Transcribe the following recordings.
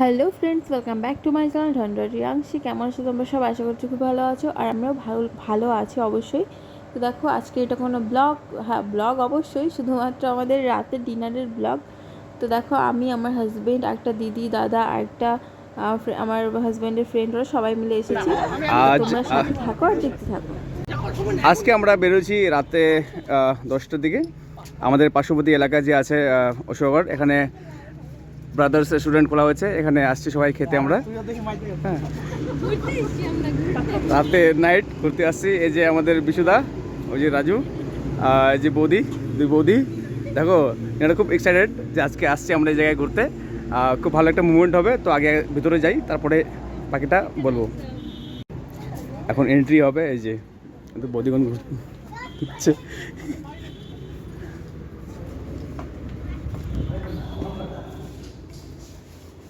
Hello friends welcome back to my channel ঢন্ডা রিয়াংশি। কেমন আছো তোমরা? সব আশা করছি খুব ভালো আছো আর আমরাও ভালো ভালো আছি অবশ্যই। তো দেখো আজকে এটা কোনো ব্লগ হ্যাঁ ব্লগ অবশ্যই শুধুমাত্র আমাদের রাতের ডিনারের ব্লগ। তো দেখো আমি আমার হাজব্যান্ড একটা দিদি দাদা একটা আমার হাজব্যান্ডের ফ্রেন্ড ওরা সবাই মিলে এসেছি। তোমরা সাথে থাকো আর দেখতে থাকো। আজকে আমরা বেরোছি রাতে দশটার দিকে। আমাদের পার্শ্ববর্তী এলাকা যে আছে অশোকগড় এখানে ব্রাদার্স রেস্টুরেন্ট খোলা হয়েছে। এখানে আসছি সবাই খেতে আমরা। হ্যাঁ। রাতে নাইট ঘুরতে আসছি। এই যে আমাদের বিশুদা ওই যে রাজু আহ, এই যে বৌদি দুই বৌদি। দেখো এটা খুব এক্সাইটেড যে আজকে আসছি আমরা এই জায়গায় ঘুরতে। খুব ভালো একটা মুভমেন্ট হবে তো আগে ভিতরে যাই তারপরে বাকিটা বলব। এখন এন্ট্রি হবে এই যে কিন্তু বদিগণ ঘুরছে।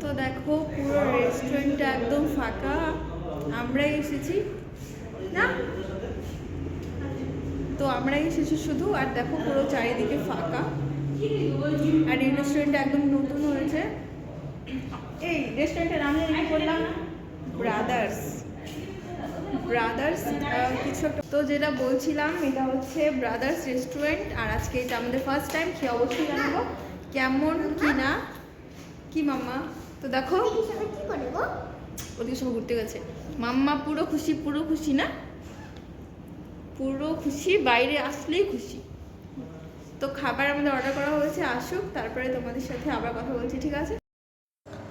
তো দেখো, পুরো রেস্টুরেন্টটা একদম ফাঁকা। আমরাই এসেছি। না? তো আমরাই এসেছি শুধু, আর দেখো পুরো চারিদিকে ফাঁকা। আর এই রেস্টুরেন্টটা একদম নতুন হয়েছে। এই রেস্টুরেন্টের নাম বললাম? ব্রাদার্স ব্রাদার্স কিছু একটা তো যেটা বলছিলাম এটা হচ্ছে ব্রাদার্স রেস্টুরেন্ট আর আজকে এটা আমাদের ফার্স্ট টাইম খেয়ে অবশ্যই জানাব। কেমন কি না? কি মাম্মা? তো দেখো ওদিকে সব ঘুরতে গেছে। মাম্মা পুরো খুশি পুরো খুশি না? পুরো খুশি বাইরে আসলেই খুশি। তো খাবার আমাদের অর্ডার করা হয়েছে আসুক তারপরে তোমাদের সাথে আবার কথা বলছি ঠিক আছে?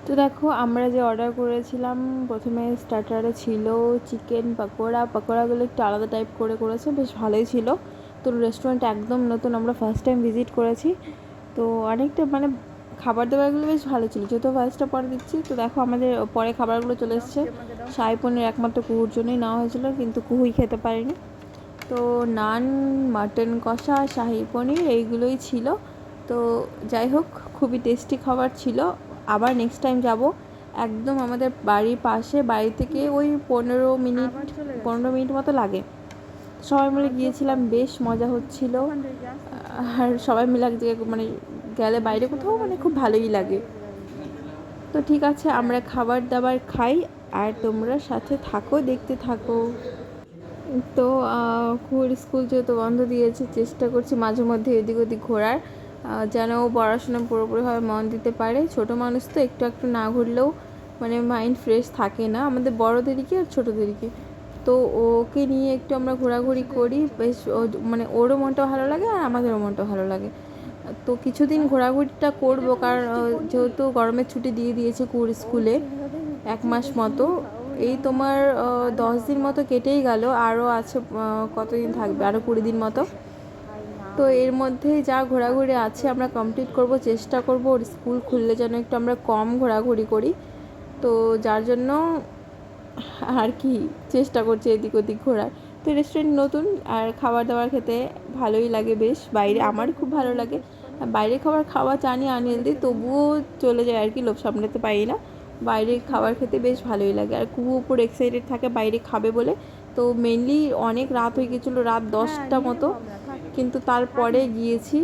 তো দেখো, আমরা যে অর্ডার করেছিলাম, প্রথমে স্টার্টারে ছিল চিকেন পকোড়া। পকোড়াগুলো একটু আলাদা টাইপ করে করেছে, বেশ ভালোই ছিল। তো রেস্টুরেন্ট একদম নতুন, আমরা ফার্স্ট টাইম ভিজিট করেছি। তো অনেকটা মানে খাবার দাবারগুলো বেশ ভালো ছিল। যেহেতু ফার্স্টটা পরে দিচ্ছি, তো দেখো আমাদের পরে খাবারগুলো চলে এসছে। শাহি পনির একমাত্র কুহুর জন্যই নেওয়া হয়েছিল, কিন্তু কুহুই খেতে পারেনি। তো নান মাটন কষা, শাহি পনির, এইগুলোই ছিল। তো যাই হোক, খুবই টেস্টি খাবার ছিল। আবার নেক্সট টাইম যাব। একদম আমাদের বাড়ির পাশে বাড়ি থেকে ওই পনেরো মিনিট পনেরো মিনিট মতো লাগে। সবাই মিলে গিয়েছিলাম বেশ মজা হচ্ছিল। আর সবাই মিলে এক জায়গায় মানে গেলে বাইরে কোথাও মানে খুব ভালোই লাগে। তো ঠিক আছে আমরা খাবার দাবার খাই আর তোমরা সাথে থাকো দেখতে থাকো। তো কুহুর স্কুল যেহেতু বন্ধ দিয়েছে চেষ্টা করছি মাঝে মধ্যে এদিক ওদিক ঘোরার। যেন ও পড়াশোনা পুরোপুরিভাবে মন দিতে পারে। ছোট মানুষ তো একটু একটু না ঘুরলেও মানে মাইন্ড ফ্রেশ থাকে না। আমাদের বড়দেরকে আর ছোটোদেরকে তো ওকে নিয়ে একটু আমরা ঘোরাঘুরি করি। বেশ ও- মানে ওরও মনটা ভালো লাগে আর আমাদেরও মনটা ভালো লাগে। তো কিছুদিন ঘোরাঘুরিটা করব কারণ যেহেতু গরমের ছুটি দিয়ে দিয়েছে কুর স্কুলে এক মাস মতো। এই তোমার দশ দিন মতো কেটেই গেল। আরও আছে কতদিন থাকবে? আরও কুড়ি দিন মতো। তো এর মধ্যে যা ঘোরাঘুরি আছে আমরা কমপ্লিট করব চেষ্টা করব ওর স্কুল খুললে যেন একটু আমরা কম ঘোরাঘুরি করি। তো যার জন্য আর কি চেষ্টা করছি এদিক ওদিক ঘোরার। তো রেস্টুরেন্ট নতুন আর খাবার দাবার খেতে ভালোই লাগে বেশ বাইরে আমার খুব ভালো লাগে। আর বাইরে খাবার খাওয়া জানি আনহেলদি তবুও চলে যায় আর কি লোভ সামলাতে পারি না। বাইরে খাবার খেতে বেশ ভালোই লাগে। আর খুব উপর এক্সাইটেড থাকে বাইরে খাবে বলে। তো মেনলি অনেক রাত হয়ে গেছিল রাত দশটা মতো। কিন্তু তারপরে গিয়েছি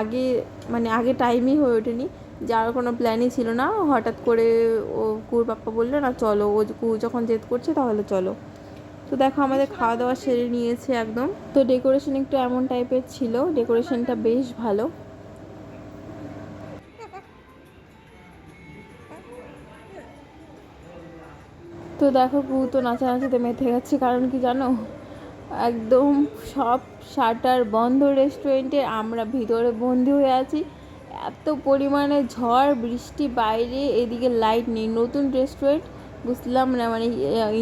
আগে মানে আগে টাইমই হয়ে ওঠেনি। যাওয়ার কোনো প্ল্যানই ছিল না। হঠাৎ করে ও কুর পাপ্পা বলল, না, চলো। ও কু যখন জেদ করছে, তাহলে চলো। তো দেখো, আমাদের খাওয়া দাওয়া সেরে নিয়েছে একদম। তো ডেকোরেশন একটু এমন টাইপের ছিল। ডেকোরেশনটা বেশ ভালো। তো দেখো কু তো নাচানাচিতে মেতে গেছে কারণ কি জানো? একদম সব শাটার বন্ধ রেস্টুরেন্টে আমরা ভিতরে বন্দি হয়ে আছি। এত পরিমাণে ঝড়, বৃষ্টি, বাইরে, এদিকে লাইট নেই, নতুন রেস্টুরেন্ট। বুঝলাম না মানে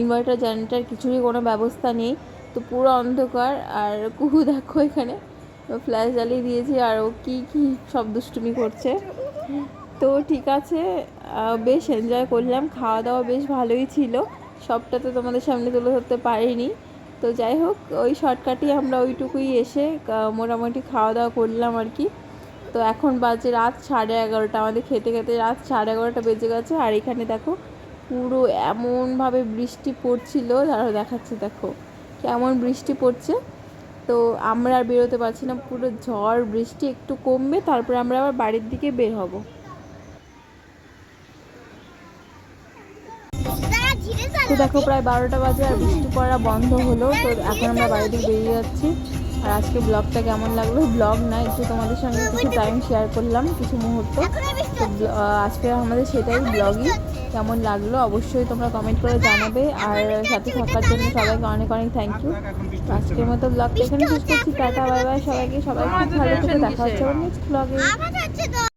ইনভার্টার জেনারেটার কিছুরই কোনো ব্যবস্থা নেই। তো পুরো অন্ধকার, আর কুহু দেখো এখানে। ফ্ল্যাশ জ্বালিয়ে দিয়েছি, আর ও কী কী সব দুষ্টুমি করছে। তো ঠিক আছে বেশ এনজয় করলাম খাওয়া দাওয়া বেশ ভালোই ছিল। সবটা তো তোমাদের সামনে তুলে ধরতে পারিনি। তো যাই হোক, ওই শর্টকাটে আমরা ওইটুকুই এসে মোটামুটি খাওয়া দাওয়া করলাম আর কি। তো এখন বাজে রাত সাড়ে এগারোটা, আমাদের খেতে খেতে রাত সাড়ে এগারোটা বেজে গেছে। আর এখানে দেখো, পুরো এমনভাবে বৃষ্টি পড়ছিল তারা দেখাচ্ছে, দেখো। কেমন বৃষ্টি পড়ছে। তো আমরা আর বেরোতে পারছি না, পুরো ঝড়, বৃষ্টি একটু কমবে, তারপরে আমরা আবার বাড়ির দিকে বের হব। দেখো প্রায় বারোটা বাজে আর বৃষ্টি পড়া বন্ধ হলো, তো এখন আমরা বাড়ি থেকে বেরিয়ে যাচ্ছি। আর আজকে ব্লগটা কেমন লাগল? ব্লগ না, একটু তোমাদের সঙ্গে কিছু টাইম শেয়ার করলাম কিছু মুহূর্ত। তো আজকে আমাদের সেটাই ব্লগই কেমন লাগল? অবশ্যই তোমরা কমেন্ট করে জানাবে। আর সাথে থাকার জন্য সবাইকে অনেক অনেক থ্যাংক ইউ আজকের মতো ব্লগটা এখানে শেষ করছি। টাটা বাই বাই সবাইকে। সবাই খুব ভালো থেকে। দেখা হচ্ছে নেক্সট ব্লগে